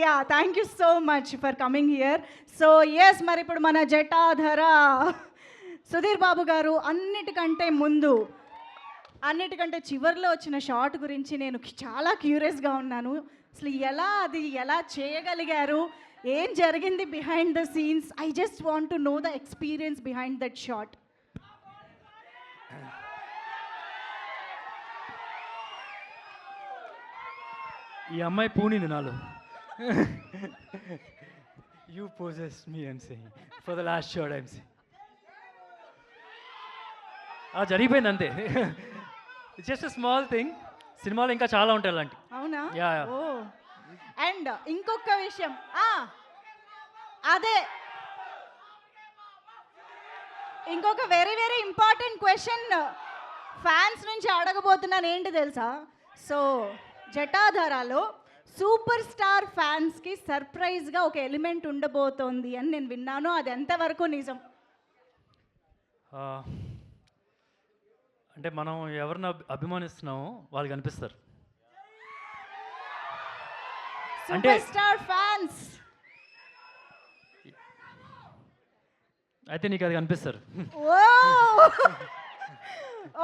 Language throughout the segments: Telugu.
Yeah thank you so much for coming here so yes మరి ఇప్పుడు మన జటాధర. సుధీర్ బాబు గారు అన్నిటికంటే ముందు అన్నిటికంటే చివరిలో వచ్చిన షాట్ గురించి నేను చాలా క్యూరియస్గా ఉన్నాను. అసలు ఎలా అది ఎలా చేయగలిగారు? ఏం జరిగింది behind the scenes I just want to know the experience behind that shot ఈ అమ్మాయి పూనింది నాలో. మీ I'm saying for the last short I'm saying జరిగిపోయింది అంతే. ఇట్స్ జస్ట్ స్మాల్ థింగ్ సినిమాలో ఇంకా చాలా ఉంటాయి అలాంటి. అవునా? అండ్ ఇంకొక విషయం. అదే. ఇంకొక very very important question fans నుంచి అడగబోతున్నాను. ఏంటి తెలుసా? సో జటాధారాలో సూపర్ స్టార్ ఫ్యాన్స్కి సర్ప్రైజ్గా ఒక ఎలిమెంట్ ఉండబోతోంది అని నేను విన్నాను. అది ఎంతవరకు నిజం? అంటే మనం ఎవరిని అభి- అభిమానిస్తున్నామో వాళ్ళు కనిపిస్తారు అంటే- స్టార్ ఫ్యాన్స్! అయితే నీకు అది కనిపిస్తారు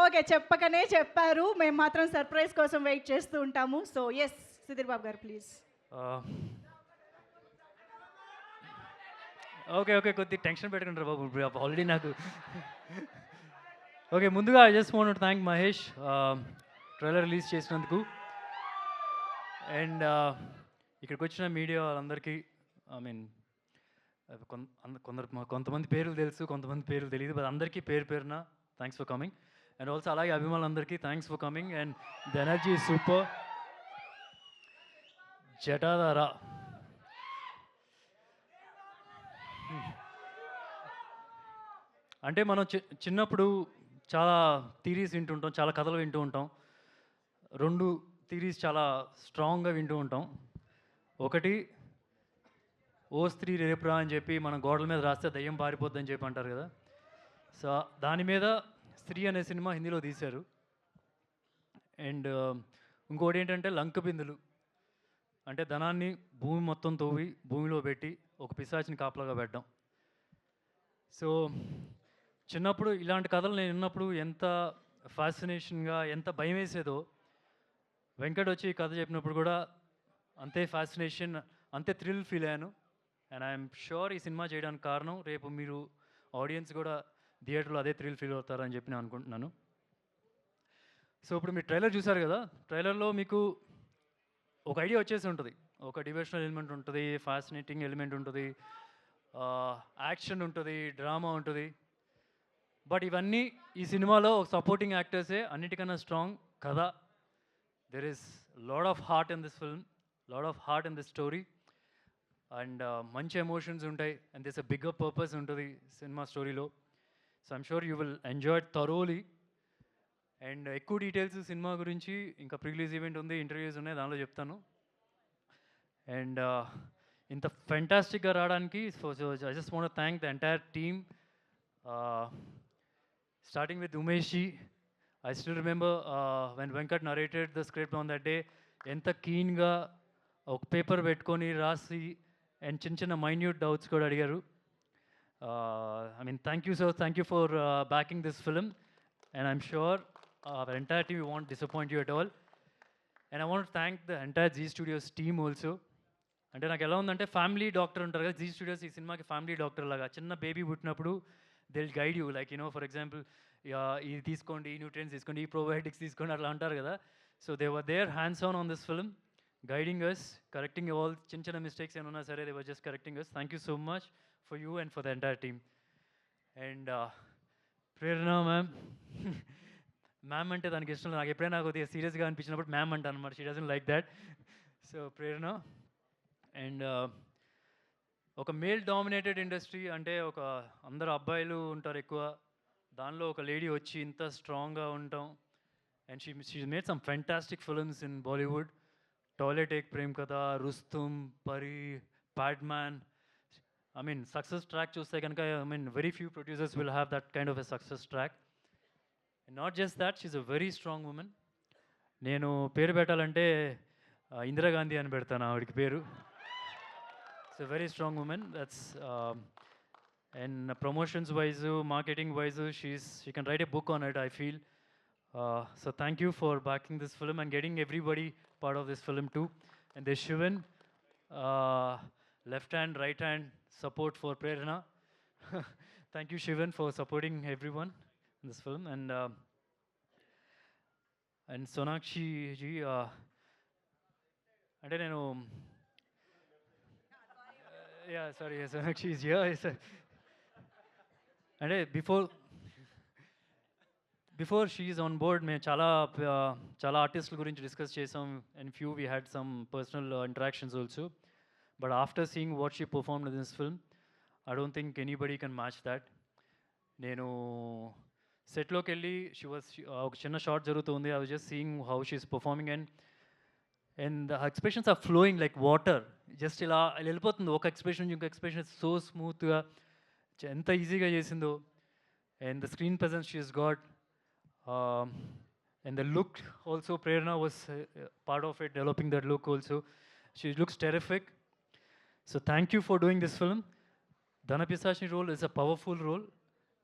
ఓకే చెప్పకనే చెప్పారు. మేము మాత్రం సర్ప్రైజ్ కోసం వెయిట్ చేస్తూ ఉంటాము. So yes Sudheer Babu garu please. Okay okay కొద్ది టెన్షన్ పెట్టుకుంటారు బాబు. ఆల్రెడీ నాకు. ఓకే ముందుగా I just want thank Mahesh trailer release చేసినందుకు. అండ్ ఇక్కడికి వచ్చిన మీడియా వాళ్ళందరికీ ఐ మీన్ కొందరు కొంతమంది పేర్లు తెలుసు కొంతమంది పేర్లు తెలియదు బట్ అందరికీ పేరు పేరున thanks for coming and also అలాగే అభిమానులందరికీ thanks for coming and the energy super Jatadhara. అంటే మనం చి చిన్నప్పుడు చాలా థీరీస్ వింటూ ఉంటాం చాలా కథలు వింటూ ఉంటాం. రెండు థీరీస్ చాలా స్ట్రాంగ్గా వింటూ ఉంటాం. ఒకటి ఓ స్త్రీ రేపురా అని చెప్పి మనం గోడల మీద రాస్తే దయ్యం పారిపోద్దని చెప్పి అంటారు కదా. సో దాని మీద స్త్రీ అనే సినిమా హిందీలో తీశారు. అండ్ ఇంకోటి ఏంటంటే లంక బిందులు. అంటే ధనాన్ని భూమి మొత్తం తవ్వి భూమిలో పెట్టి ఒక పిశాచిని కాపలాగా పెట్టడం. సో చిన్నప్పుడు ఇలాంటి కథలు నేను విన్నప్పుడు ఎంత ఫ్యాసినేషన్గా ఎంత భయం వేసేదో వెంకట్ వచ్చి ఈ కథ చెప్పినప్పుడు కూడా అంతే ఫ్యాసినేషన్ అంతే థ్రిల్ ఫీల్ అయ్యాను. అండ్ ఐఎమ్ షూర్ ఈ సినిమా చేయడానికి కారణం రేపు మీరు ఆడియన్స్ కూడా థియేటర్లో అదే థ్రిల్ ఫీల్ అవుతారని చెప్పి నేను అనుకుంటున్నాను. సో ఇప్పుడు మీరు ట్రైలర్ చూసారు కదా ట్రైలర్లో మీకు ఒక ఐడియా వచ్చేసి ఉంటుంది. ఒక డివోషనల్ ఎలిమెంట్ ఉంటుంది ఫ్యాసినేటింగ్ ఎలిమెంట్ ఉంటుంది యాక్షన్ ఉంటుంది డ్రామా ఉంటుంది. బట్ ఇవన్నీ ఈ సినిమాలో ఒక సపోర్టింగ్ యాక్టర్సే అన్నిటికన్నా స్ట్రాంగ్ కథ. There is lot of heart in this film lot of heart in this story and మంచి ఎమోషన్స్ ఉంటాయి. And this a bigger purpose ఉంటుంది సినిమా స్టోరీలో so I'm sure you will enjoy thoroughly and ఎక్కువ డీటెయిల్స్ సినిమా గురించి ఇంకా ప్రిలీజ్ ఈవెంట్ ఉంది ఇంటర్వ్యూస్ ఉన్నాయి దానిలో చెప్తాను. అండ్ uh, ఇంత ఫెంటాస్టిక్గా రావడానికి so I just want thank the entire team starting with Umesh ji I still remember when Venkat narrated the script on that day ఎంత కీన్గా ఒక పేపర్ పెట్టుకొని రాసి అండ్ చిన్న చిన్న మైన్యూట్ డౌట్స్ కూడా అడిగారు. I mean thank you sir thank you for backing this film and I'm sure Uh, our entire team won't disappoint you at all. And I want to thank the entire G Studios team also. అంటే నాకు ఎలా ఉందంటే ఫ్యామిలీ డాక్టర్ ఉంటారు కదా జీ స్టూడియోస్ ఈ సినిమాకి ఫ్యామిలీ డాక్టర్ లాగా. చిన్న బేబీ పుట్టినప్పుడు they will guide you like you know for example ఇది తీసుకోండి ఈ న్యూట్రియన్స్ తీసుకోండి ఈ ప్రోబయోటిక్స్ తీసుకోండి అట్లా అంటారు కదా. So they were their hands on on this film guiding us correcting all చిన్న చిన్న మిస్టేక్స్ ఏమన్నా సరే they were just correcting us thank you so much for you and for the entire team and Prerana ma'am ma'am అంటే దానికి ఇష్టం నాకు ఎప్పుడైనా కొద్దిగా సీరియస్గా అనిపించినప్పుడు మ్యామ్ అంటాను అనమాట she doesn't like that so Prerana. And uh, ఒక మేల్ డామినేటెడ్ ఇండస్ట్రీ అంటే ఒక అందరు అబ్బాయిలు ఉంటారు ఎక్కువ. దానిలో ఒక లేడీ వచ్చి ఇంత స్ట్రాంగ్గా ఉంటాం and she she made some fantastic films in Bollywood Toilet Ek Prem Katha Rustom Pari Padman I mean success track చూస్తే కనుక I mean very few producers will have that kind of a success track not just that she's a very strong women నేను పేరు పెట్టాలంటే ఇందిరాగాంధీ అని పెడతాను ఆవిడికి పేరు. It's a very strong women that's and promotions wise marketing wise she's you can write a book on it I feel so thank you for backing this film and getting everybody part of this film to and this Shivan left hand right hand support for Prerana thank you Shiven for supporting everyone in this film. And uh, and Sonakshi ji, uh, అంటే నేను yeah sorry Sonakshi is here అంటే before before she on board మేము చాలా uh, చాలా ఆర్టిస్టుల గురించి డిస్కస్ చేసాం and few we had some personal interactions also but after seeing what she perform in this film I don't think anybody can match that నేను సెట్లోకి వెళ్ళి షీ వాస్ ఒక చిన్న షార్ట్ జరుగుతుంది I was just seeing how she's performing and and the expressions are flowing like water just ఇలా ఇలా వెళ్ళిపోతుంది ఒక ఎక్స్ప్రెషన్ నుంచి ఇంకో ఎక్స్ప్రెషన్ సో స్మూత్గా ఎంత ఈజీగా చేసిందో and the screen presence she's god and the look also Prerana was part of it developing that look also she looks terrific so thank you for doing this film Dhanapishachini role is a powerful role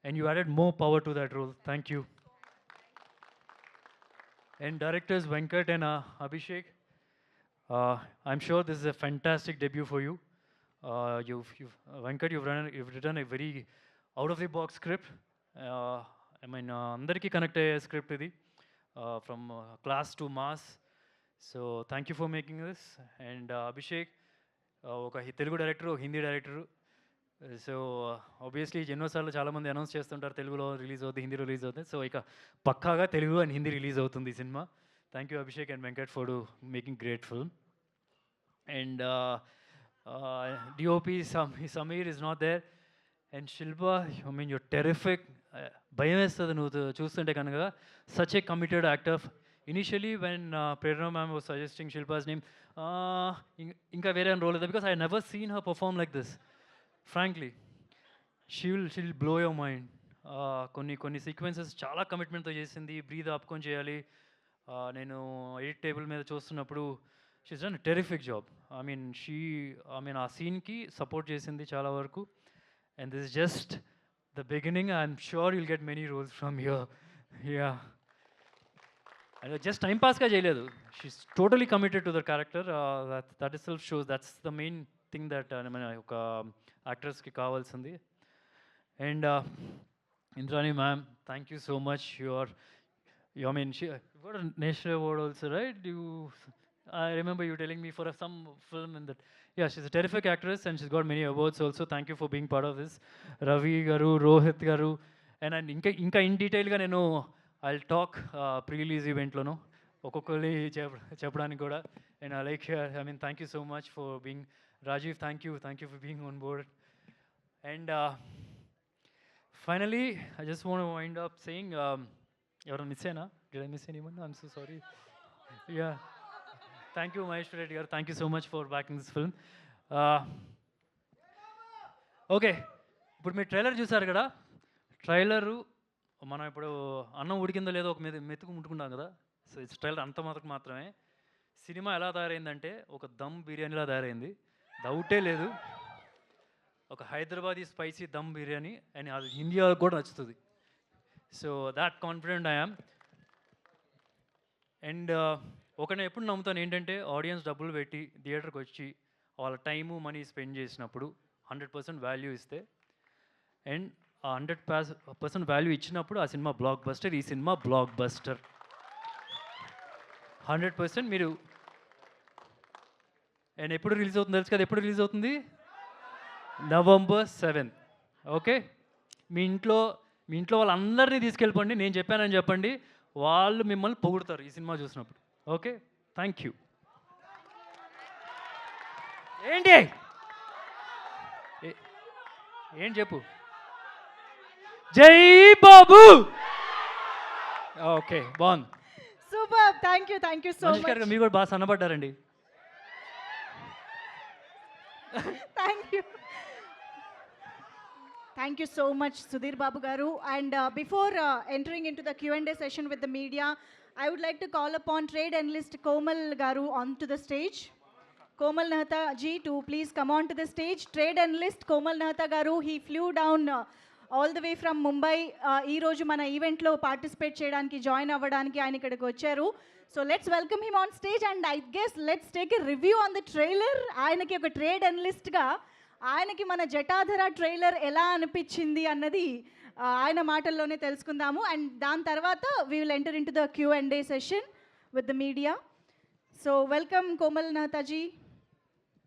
and you added more power to that role. Thank you. And directors Venkat and uh, Abhishek, uh, I'm sure this is a fantastic debut for you. Uh, you've, you've uh, Venkat, you've, run, you've written a very out of the box script. Uh, I mean, uh, అందరికీ కనెక్ట్ అయ్యే స్క్రిప్ట్ ఇది from class to mass so thank you for making this and Abhishek ఒక హి- తెలుగు డైరెక్టర్ ఒక హిందీ డైరెక్టరు So obviously ఎన్నోసార్లు చాలామంది అనౌన్స్ చేస్తుంటారు తెలుగులో రిలీజ్ అవుతుంది హిందీలో రిలీజ్ అవుతుంది సో ఇక పక్కాగా తెలుగు అండ్ హిందీ రిలీజ్ అవుతుంది ఈ cinema. Thank you Abhishek and Venkat for making great film and DOP Sameer is not there and Shilpa I mean your terrific భయం వేస్తుంది నువ్వు చూస్తుంటే కనుక. Such a committed actor initially when Prerana ma'am was suggesting Shilpa's name ఇంకా వేరే రోల్ లేదు because I never seen her perform like this frankly she will she will blow your mind కొన్ని కొన్ని సీక్వెన్సెస్ చాలా కమిట్మెంట్తో చేసింది. బ్రీద్ ఆపుకొని చేయాలి. నేను ఎడిట్ టేబుల్ మీద చూస్తున్నప్పుడు she's done terrific job I mean she I mean ఆ సీన్కి సపోర్ట్ చేసింది చాలా వరకు. And this just the beginning I'm sure you'll get many roles from your yeah and just time పాస్గా చేయలేదు. She's totally committed to the character that that is self shows that's the main thing that మన ఒక యాక్ట్రెస్కి కావాల్సింది. And Indrani ma'am thank you so much your you mean she national award also right you I remember you telling me for some film in that yeah she's terrific actress and she's got many awards also thank you for being part of this Ravi garu Rohit garu and and ఇంకా ఇంకా ఇన్ డీటెయిల్గా నేను ఐ టాక్ ప్రీలీజ్ ఈవెంట్లోను ఒక్కొక్కరిని చెప్పడానికి కూడా. And I like I mean thank you so much for being Rajeev thank you thank you for being on board and finally I just want wind up saying ఎవరైనా మిస్ అయినా? Did I miss anyone I'm so sorry yeah thank you Maheshwar Reddy garu thank you so much for backing this film okay ఇప్పుడు మీరు ట్రైలర్ చూసారు కదా? ట్రైలరు మనం ఇప్పుడు అన్నం ఉడికిందో లేదో ఒక మీద మెతుకు ముట్టుకుంటాం కదా? సో ఇట్స్ ట్రైలర్ అంత మాత్రం మాత్రమే. సినిమా ఎలా తయారైందంటే ఒక దమ్ బిర్యానీలా తయారైంది. డౌటే లేదు. ఒక హైదరాబాదీ స్పైసీ దమ్ బిర్యానీ అండ్ అది ఇండియాలో కూడా నచ్చుతుంది. So that confident I am and ఒకనే ఎప్పుడు నమ్ముతాను ఏంటంటే ఆడియన్స్ డబ్బులు పెట్టి థియేటర్కి వచ్చి వాళ్ళ టైము మనీ స్పెండ్ చేసినప్పుడు హండ్రెడ్ పర్సెంట్ వాల్యూ ఇస్తే అండ్ ఆ హండ్రెడ్ పర్సెంట్ వాల్యూ ఇచ్చినప్పుడు ఆ సినిమా బ్లాక్ బస్టర్ ఈ cinema blockbuster. Hundred percent మీరు అండ్ ఎప్పుడు రిలీజ్ అవుతుంది తెలుసు కదా? ఎప్పుడు రిలీజ్ అవుతుంది? నవంబర్ సెవెంత్ ఓకే మీ ఇంట్లో మీ ఇంట్లో వాళ్ళందరినీ తీసుకెళ్ళిపోండి. నేను చెప్పానని చెప్పండి. వాళ్ళు మిమ్మల్ని పొగుడతారు ఈ సినిమా చూసినప్పుడు. ఓకే థ్యాంక్ యూ ఏంటి? ఏ- చెప్పు? జై బాబు! ఓకే బాగుంది. Super thank you thank you so much మీరు కూడా బాగా సన్నబడ్డారండి. Thank you thank you so much Sudheer Babu garu and before entering into the Q and A session with the media I would like to call upon trade analyst Komal garu on to the stage Komal Nahata ji to please come on to the stage trade analyst Komal Nahata garu he flew down all the way from Mumbai ఈరోజు మన ఈవెంట్లో పార్టిసిపేట్ చేయడానికి జాయిన్ అవ్వడానికి ఆయన ఇక్కడికి వచ్చారు. So let's welcome him on stage and I guess let's take a review on the trailer ఆయనకి ఒక ట్రేడ్ అనలిస్ట్గా ఆయనకి మన జటాధర ట్రైలర్ ఎలా అనిపించింది అన్నది ఆయన మాటల్లోనే తెలుసుకుందాము. అండ్ దాని తర్వాత we will enter into the Q and A session with the media so welcome Komal Nathaji